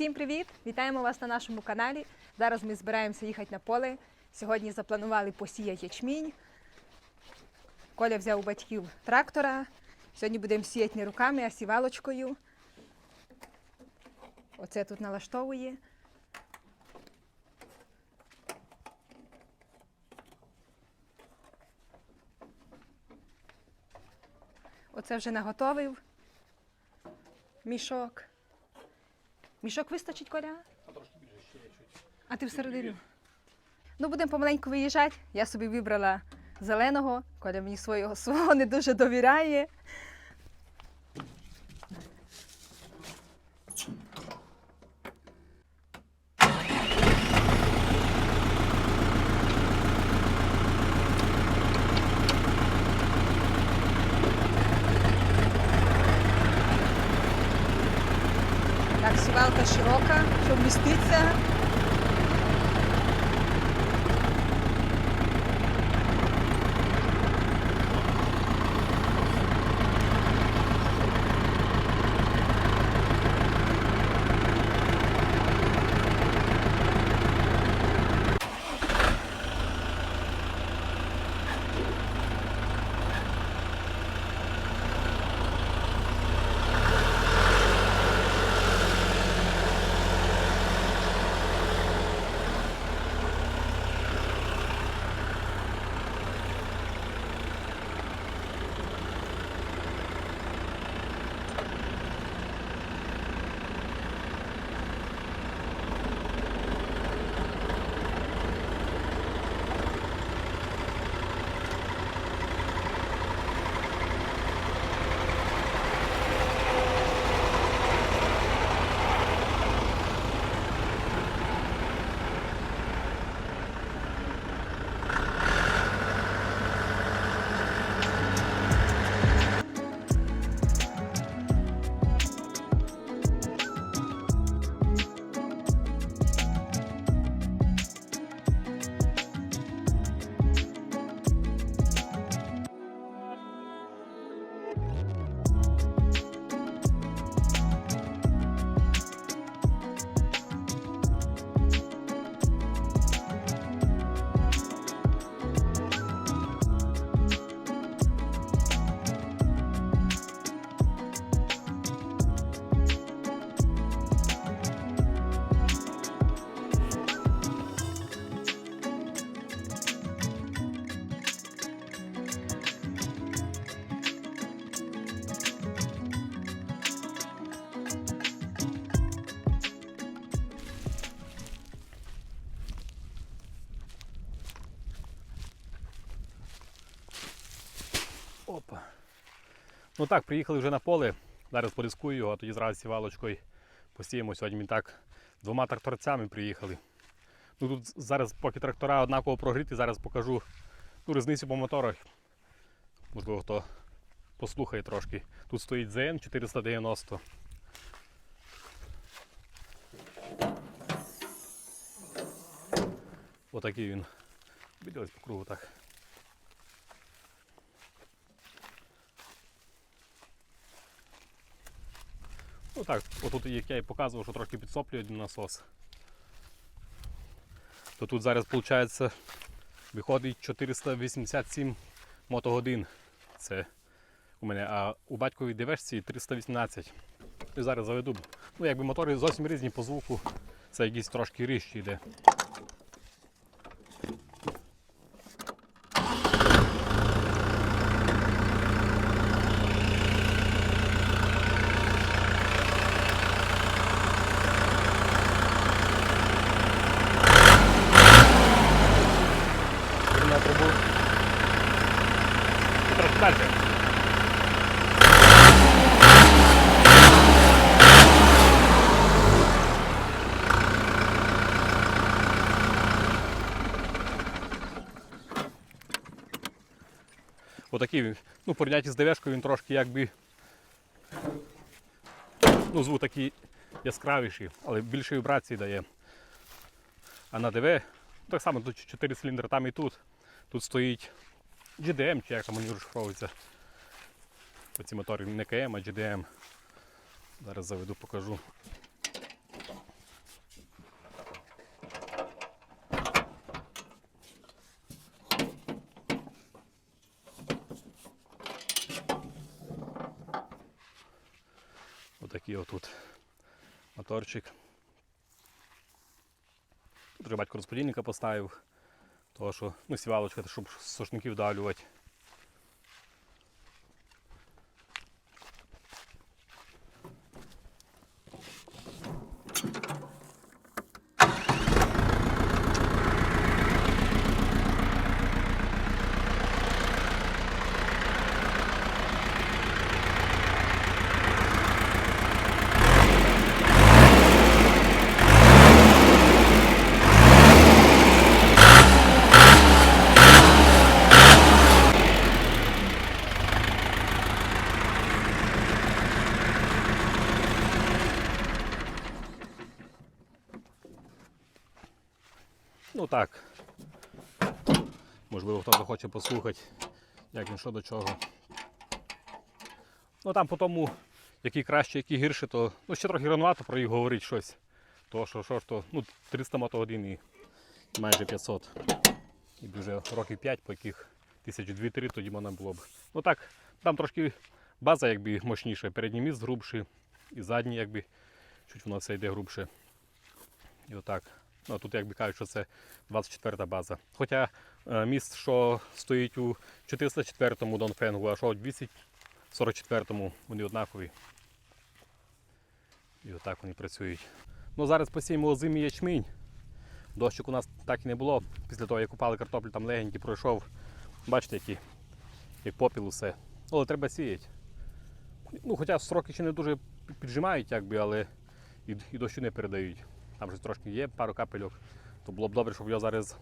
Всім привіт! Вітаємо вас на нашому каналі. Зараз ми збираємося їхати на поле. Сьогодні запланували посіяти ячмінь. Коля взяв у батьків трактора. Сьогодні будемо сіяти не руками, а сівалочкою. Оце тут налаштовує. Оце вже наготовив мішок. Мішок вистачить, Коля? А трошки більше ще є чуть. А ти всередину? Ну, будемо помаленьку виїжджати. Я собі вибрала зеленого, Коля мені свого, свого не дуже довіряє. Так, сівалка широка, що вміститися. Опа. Ну так, приїхали вже на поле. Зараз порискую його, а тоді зразу сівалочкою посіємо. Сьогодні ми так двома тракторцями приїхали. Ну тут зараз, поки трактора однаково прогріті, зараз покажу ну, різницю по моторах. Можливо, хто послухає трошки. Тут стоїть ZN 490. Отакий він. Виділись по кругу так. Ну так, отут, як я і показував, що трошки підсоплює один насос. То тут зараз виходить, виходить 487 мотогодин. Це у мене, а у батьковій диверсії 318. І зараз заведу. Ну, якби мотори зовсім різні по звуку. Це якийсь трошки ріжчий йде. на трубу. І трошки далі. Отакий він. Ну, порівняти з ДВшкою він трошки якби. Ну, звук такий яскравіший, але більше вібрації дає. А на ДВ так само тут 4 циліндри там і тут. Тут стоїть GDM, чи як там вони розшифровуються. Оці мотори не КМ, а GDM. Зараз заведу, покажу. Такий отут моторчик. Тут батько розподільника поставив, того що ну, сівалочка, щоб сошників вдавлювати. Так. Можливо, хто захоче послухати, як він що до чого. Ну там по тому, який краще, який гірше, то ну, ще трохи рановато про їх говорити щось. То що, що ж то, ну, 300 мотогодин і майже 500. І вже років 5, по яких тисяч дві-три тоді можна було б. Ну так, там трошки база якби мощніша, передній міст грубший, і задній якби чуть воно все йде грубше. І отак. Ну, тут якби кажуть, що це 24-та база. Хоча е, міст, що стоїть у 404-му Донфенгу, а що у 244-му вони однакові. І отак вони працюють. Ну, зараз посіємо озимий ячмінь. Дощик у нас так і не було. Після того, як купали картоплю, там легенький пройшов. Бачите, які, як попіл усе. Але треба сіяти. Ну, хоча сроки ще не дуже піджимають, якби, але і, і дощу не передають. Там вже трошки є пару капельок, то було б добре, щоб його зараз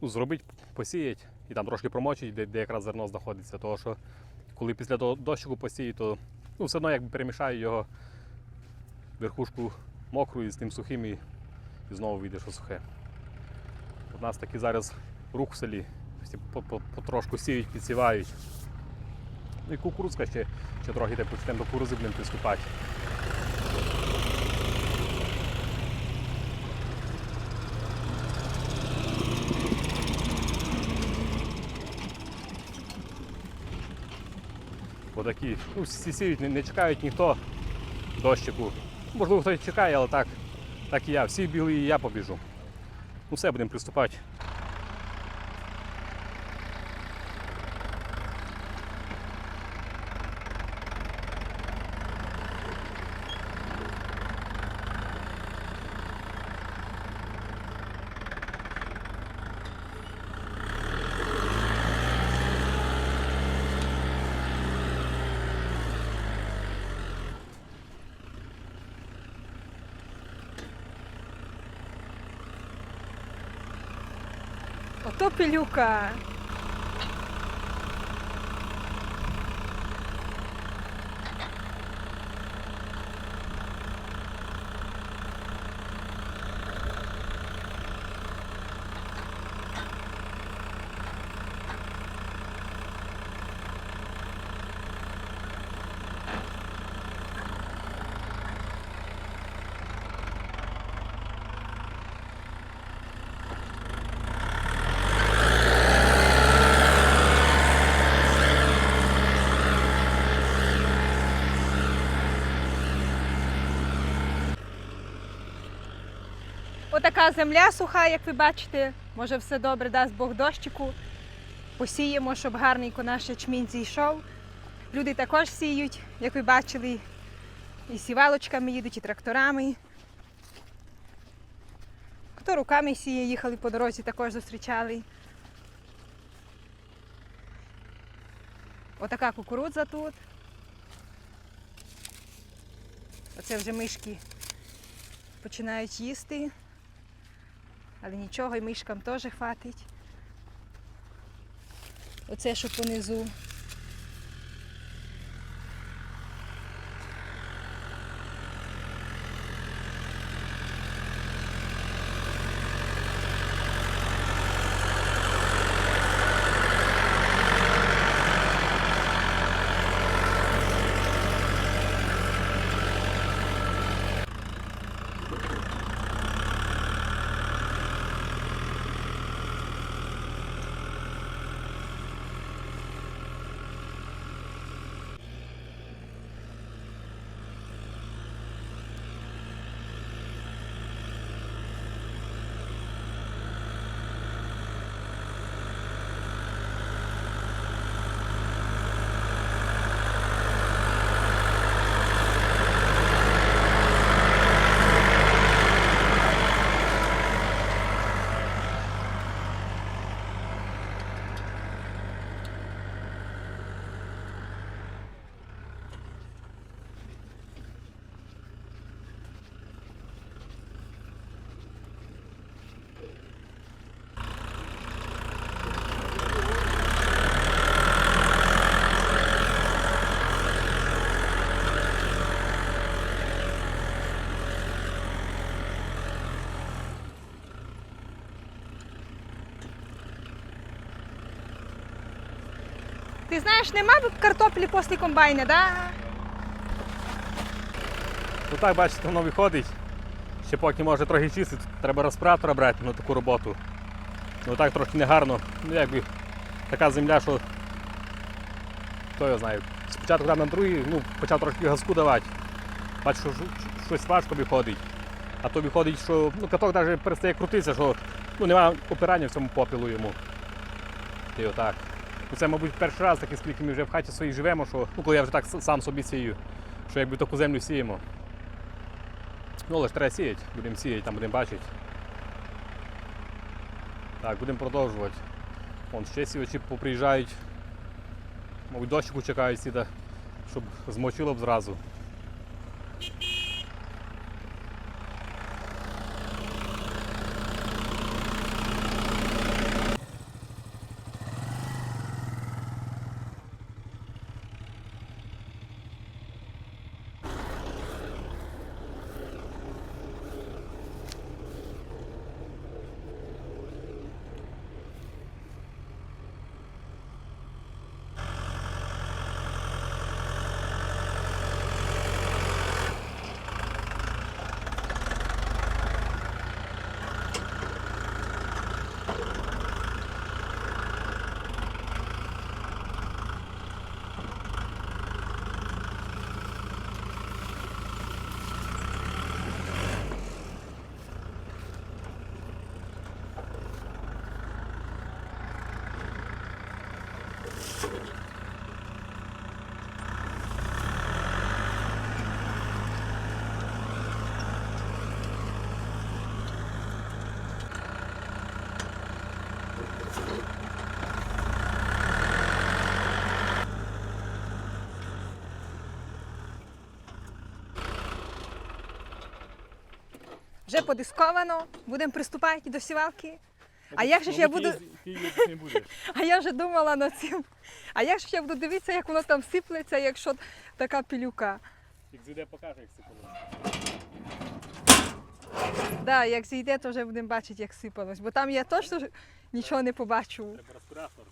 ну, зробити, посіяти і там трошки промочити, де, де якраз зерно знаходиться. Тому що коли після того дощику посіють, то ну, все одно якби перемішаю його верхушку мокру і з тим сухим і, і знову вийде, що сухе. У нас такий зараз рух в селі. Всі по- по- потрошку сіють, підсівають. Ну і кукурузка ще, ще трохи де почнемо до кукурузи будемо приступати. Отакі. Ну, всі сіють, не, не чекають ніхто дощику. Можливо, хтось чекає, але так, так і я. Всі бігли і я побіжу. Ну все, будемо приступати. Ото пилюка. Земля суха, як ви бачите. Може все добре, дасть Бог дощику. Посіємо, щоб гарненько наш ячмінь зійшов. Люди також сіють, як ви бачили, і сівалочками їдуть, і тракторами. Хто руками сіє, їхали по дорозі, також зустрічали. Отака кукурудза тут. Оце вже мишки починають їсти. Але нічого, і мишкам теж хватить. Оце, що понизу. Ти знаєш, нема картоплі після комбайна, да? Ну так, бачите, воно виходить. Ще поки може трохи чистити, треба респіратора брати на таку роботу. Ну так трохи негарно. Ну якби така земля, що хто його знає. Спочатку там на другий, ну, почав трошки газку давати. Бачу, що щось важко виходить. А то виходить, що ну, каток навіть перестає крутитися, що ну, немає опирання в цьому попілу йому. І отак. Це, мабуть, перший раз, такий, скільки ми вже в хаті своїй живемо, що ну, коли я вже так сам собі сію, що якби таку землю сіємо. Ну, але ж треба сіяти, будемо сіяти, там будемо бачити. Так, будемо продовжувати. Вон ще сівачі поприїжджають. Мабуть, дощику чекають сіда, щоб змочило б зразу. Вже подисковано, будемо приступати до сівалки. А як же ж я буду. А я вже думала над цим. А як ж я буду дивитися, як воно там сиплеться, якщо така пілюка. Як зійде, покаже, як сипало. Да, як зійде, то вже будемо бачити, як сипалось. Бо там я точно нічого не побачу. Треба респіратор.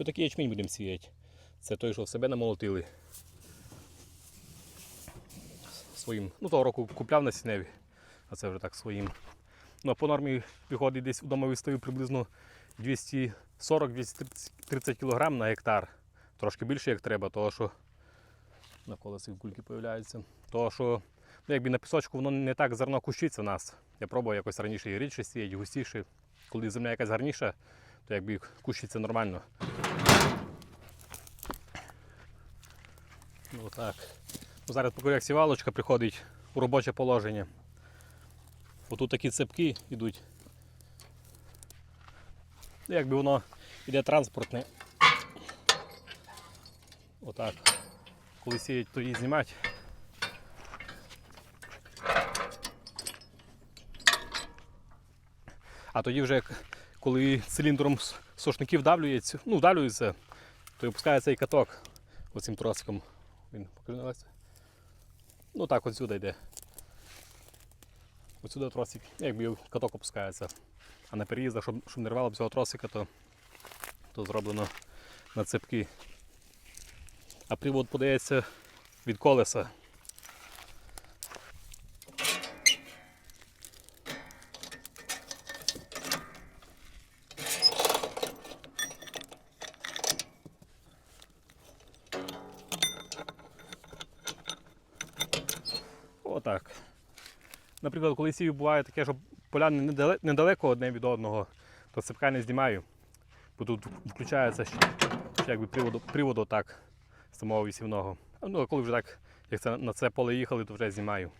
І отакий ячмінь будемо сіяти. Це той, що в себе намолотили. Своїм. Ну, того року купляв на сіневі, а це вже так своїм. Ну, а по нормі виходить десь вдома вистою приблизно 240-230 кг на гектар. Трошки більше як треба, того що на колесі кульки з'являються. Того що ну, якби на пісочку воно не так зерно кущиться в нас. Я пробував якось раніше і рідше сіяти, густіше. Коли земля якась гарніша, то якби кущиться нормально. Ну так. Ну, зараз покажу, як сівалочка приходить у робоче положення. Отут такі цепки йдуть. Ну, Якби воно йде транспортне. Отак. Коли сіють, то її знімати. А тоді вже, коли циліндром с- сошники вдавлюється, ну, вдавлюється, то і опускається і каток оцим тросиком. Він покринувався. Ну так, от сюди йде. Отсюди сюди тросик, якби каток опускається. А на переїздах, щоб, щоб не рвало б цього тросика, то, то зроблено на цепки. А привод подається від колеса. Отак. Наприклад, коли сію буває таке, що поля недалеко одне від одного, то цепка не знімаю, бо тут включається ще, ще якби приводу, приводу так самого вісівного. Ну, а коли вже так, як це на це поле їхали, то вже знімаю.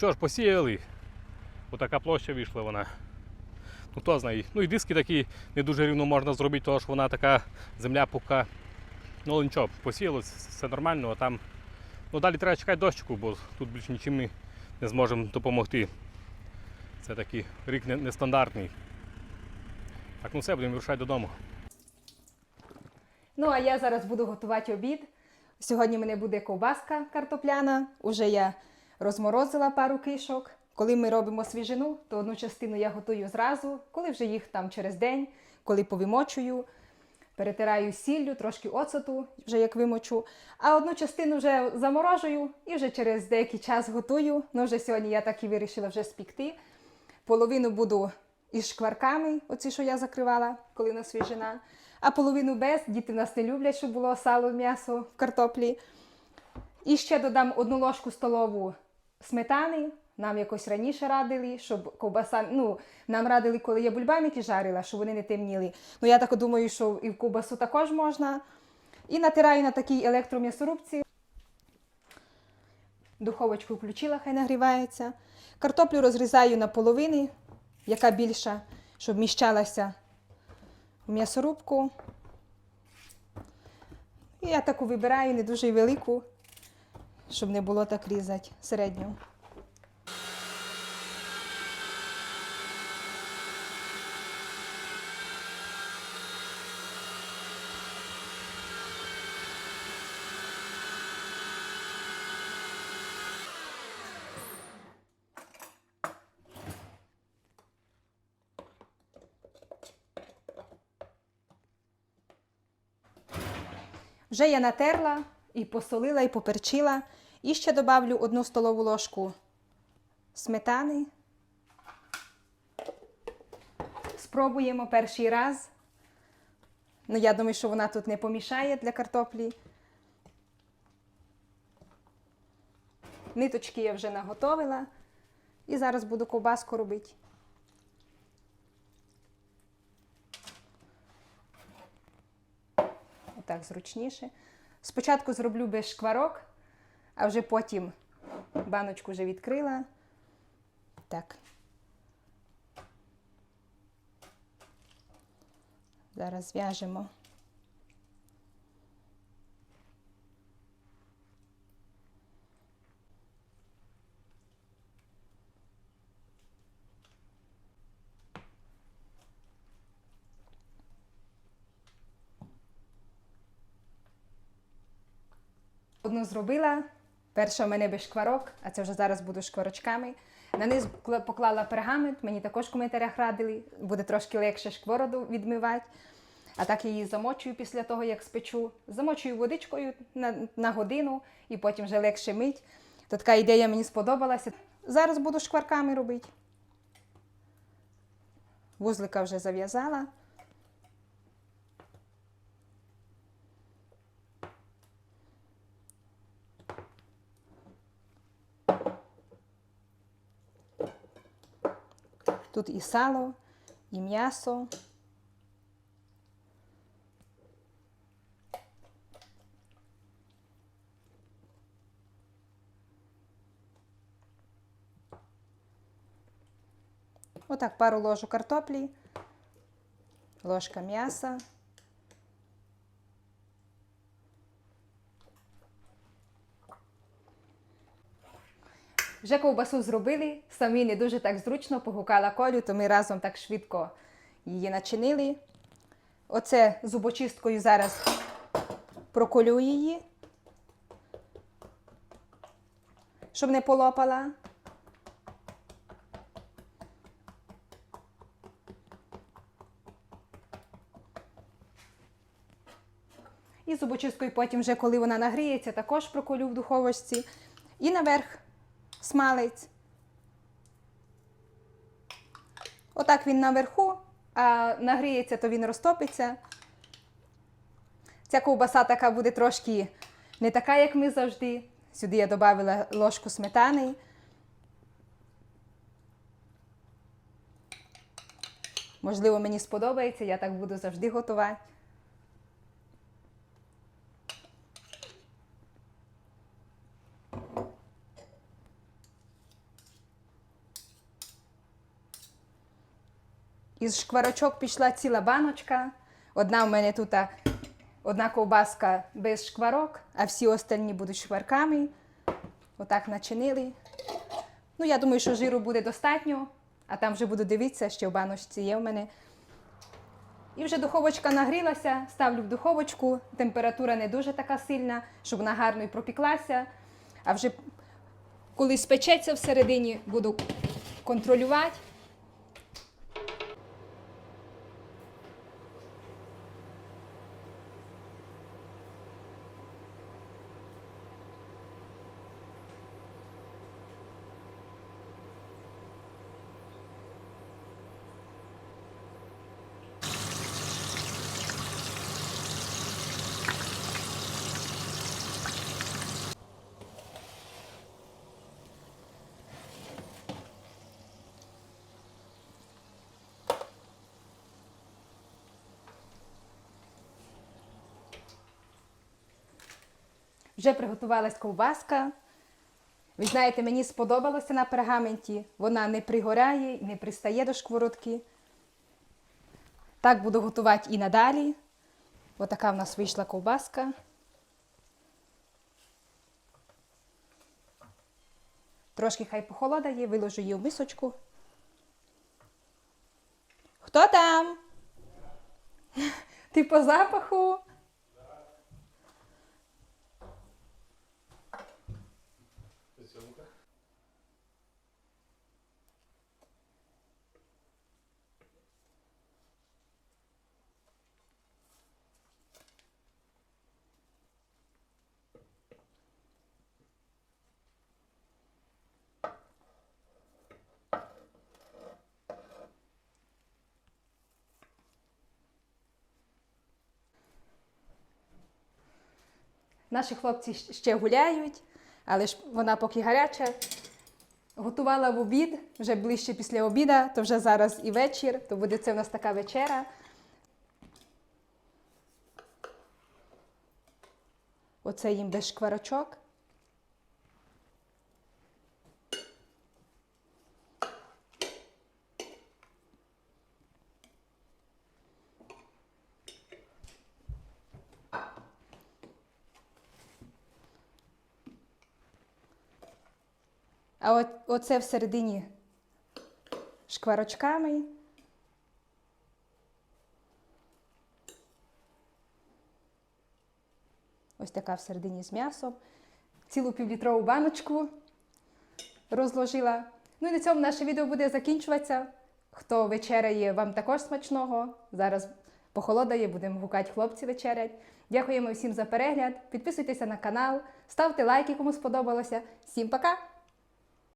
Що ж, посіяли. Отака площа вийшла вона. Ну хто знає. Ну і диски такі не дуже рівно можна зробити, тому що вона така земля пука. Ну нічого, посіялось, все нормально, а там. Ну далі треба чекати дощику, бо тут більше нічим ми не зможемо допомогти. Це такий рік нестандартний. Так, ну все, будемо вирушати додому. Ну, а я зараз буду готувати обід. Сьогодні мене буде ковбаска картопляна. Уже я розморозила пару кишок. Коли ми робимо свіжину, то одну частину я готую зразу, коли вже їх там через день, коли повимочую, перетираю сіллю, трошки оцету, вже як вимочу. А одну частину вже заморожую і вже через деякий час готую. Ну, вже сьогодні я так і вирішила вже спікти. Половину буду із шкварками, оці, що я закривала, коли на свіжина, а половину без. Діти в нас не люблять, щоб було сало, м'ясо в картоплі. І ще додам одну ложку столову сметани. Нам якось раніше радили, щоб ковбаса. Ну, нам радили, коли я бульбаники жарила, щоб вони не темніли. Ну я так думаю, що і в ковбасу також можна. І натираю на такій електром'ясорубці. Духовочку включила, хай нагрівається. Картоплю розрізаю на половини, яка більша, щоб вміщалася в м'ясорубку. І я таку вибираю не дуже велику, щоб не було так різати середню. Вже я натерла і посолила, і поперчила. І ще добавлю одну столову ложку сметани. Спробуємо перший раз. Ну, я думаю, що вона тут не помішає для картоплі. Ниточки я вже наготовила. І зараз буду ковбаску робити. Отак зручніше. Спочатку зроблю без шкварок, а вже потім баночку вже відкрила. Так. Зараз зв'яжемо. Одну зробила. Перша в мене без шкварок, а це вже зараз буду шкварочками. На низ поклала пергамент, мені також в коментарях радили. Буде трошки легше шквороду відмивати. А так її замочую після того, як спечу. Замочую водичкою на, на годину і потім вже легше мить. То така ідея мені сподобалася. Зараз буду шкварками робити. Вузлика вже зав'язала. Тут і сало, і м'ясо. Отак пару ложок картоплі, ложка м'яса. Вже ковбасу зробили, самі не дуже так зручно, погукала колю, то ми разом так швидко її начинили. Оце зубочисткою зараз проколю її, щоб не полопала. І зубочисткою потім, вже коли вона нагріється, також проколю в духовочці. І наверх смалець. Отак він наверху, а нагріється, то він розтопиться. Ця ковбаса така буде трошки не така, як ми завжди. Сюди я додала ложку сметани. Можливо, мені сподобається, я так буду завжди готувати. Із шкварочок пішла ціла баночка. Одна в мене тут одна ковбаска без шкварок, а всі остальні будуть шкварками. Отак начинили. Ну, я думаю, що жиру буде достатньо, а там вже буду дивитися, що в баночці є в мене. І вже духовочка нагрілася, ставлю в духовочку. Температура не дуже така сильна, щоб вона гарно і пропіклася. А вже коли спечеться всередині, буду контролювати. Вже приготувалась ковбаска. Ви знаєте, мені сподобалося на пергаменті. Вона не пригоряє не пристає до шкворотки. Так буду готувати і надалі. Отака в нас вийшла ковбаска. Трошки хай похолодає, виложу її в мисочку. Хто там? Ти по запаху? Наші хлопці ще гуляють, але ж вона поки гаряча. Готувала в обід, вже ближче після обіда, то вже зараз і вечір, то буде це в нас така вечера. Оце їм без шкварочок. А от оце всередині шкварочками. Ось така всередині з м'ясом. Цілу півлітрову баночку розложила. Ну і на цьому наше відео буде закінчуватися. Хто вечеряє, вам також смачного. Зараз похолодає, будемо гукати хлопці вечерять. Дякуємо всім за перегляд. Підписуйтеся на канал, ставте лайки, кому сподобалося. Всім пока!